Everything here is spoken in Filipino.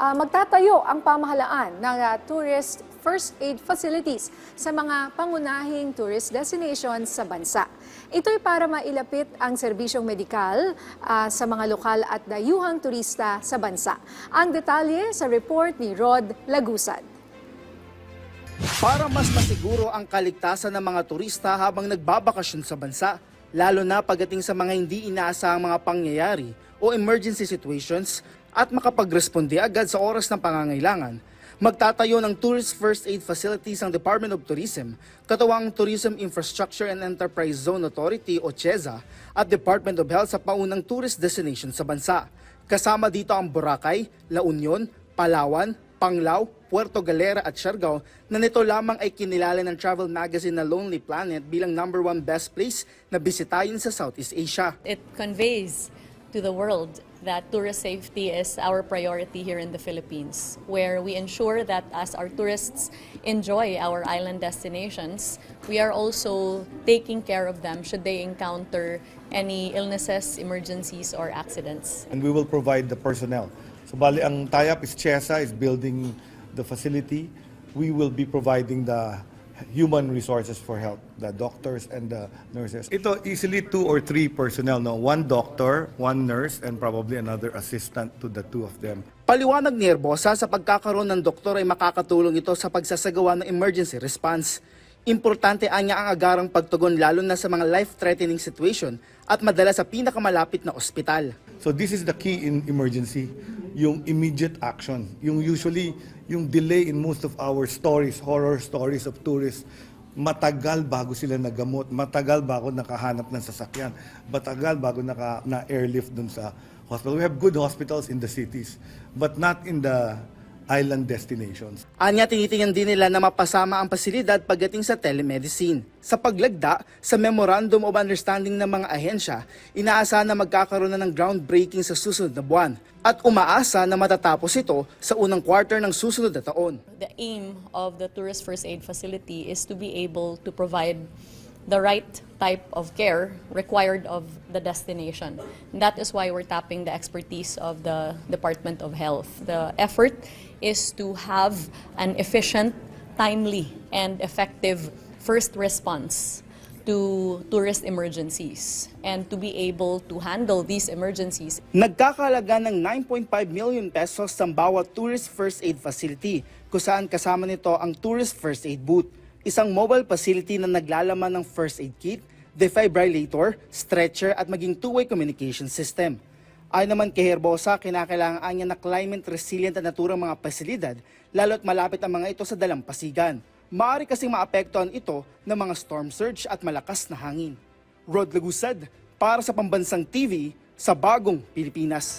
ah, magtatayo ang pamahalaan ng ah, tourist first aid facilities sa mga pangunahing tourist destinations sa bansa. Ito'y para mailapit ang serbisyong medikal ah, sa mga lokal at dayuhang turista sa bansa. Ang detalye sa report ni Rod Lagusad. Para mas masiguro ang kaligtasan ng mga turista habang nagbabakasyon sa bansa, lalo na pagdating sa mga hindi inaasahang mga pangyayari o emergency situations at makapagresponde agad sa oras ng pangangailangan, magtatayo ng Tourist First Aid Facilities ang Department of Tourism, katuwang Tourism Infrastructure and Enterprise Zone Authority o CHEZA at Department of Health sa paunang tourist destination sa bansa. Kasama dito ang Boracay, La Union, Palawan, Panglao, Puerto Galera at Siargao na nito lamang ay kinilala ng travel magazine na Lonely Planet bilang number one best place na bisitahin sa Southeast Asia. It conveys to the world that tourist safety is our priority here in the Philippines, where we ensure that as our tourists enjoy our island destinations, we are also taking care of them should they encounter any illnesses, emergencies, or accidents. and we will provide the personnel. So bali ang tie-up is CHESA is building the facility. We will be providing the human resources for help, the doctors and the nurses. Ito easily two or three personnel, no? One doctor, one nurse, and probably another assistant to the two of them. Paliwanag ni Herbosa sa pagkakaroon ng doktor ay makakatulong ito sa pagsasagawa ng emergency response. Importante anya ang agarang pagtugon lalo na sa mga life-threatening situation at madala sa pinakamalapit na ospital. So this is the key in emergency, yung immediate action. Yung usually, yung delay in most of our stories, horror stories of tourists, matagal bago sila nagamot, matagal bago nakahanap ng sasakyan, matagal bago naka, na airlift dun sa hospital. We have good hospitals in the cities, but not in the island destinations. Anya tinitingnan din nila na mapasama ang pasilidad pagdating sa telemedicine. Sa paglagda sa Memorandum of Understanding ng mga ahensya, inaasahan na magkakaroon na ng groundbreaking sa susunod na buwan at umaasa na matatapos ito sa unang quarter ng susunod na taon. The aim of the Tourist First Aid Facility is to be able to provide the right type of care required of the destination. And that is why we're tapping the expertise of the Department of Health. The effort is to have an efficient, timely, and effective first response to tourist emergencies and to be able to handle these emergencies Nagkakalaga ng 9.5 million pesos sa bawat tourist first aid facility kung saan kasama nito ang tourist first aid booth, isang mobile facility na naglalaman ng first aid kit, defibrillator, stretcher at maging two-way communication system. Ayon naman kay Herbosa, kinakailangan niya na climate resilient at naturang mga pasilidad lalo't malapit ang mga ito sa dalampasigan. Maaari kasing maapektuhan ito ng mga storm surge at malakas na hangin. Rod Lagusad para sa Pambansang TV sa Bagong Pilipinas.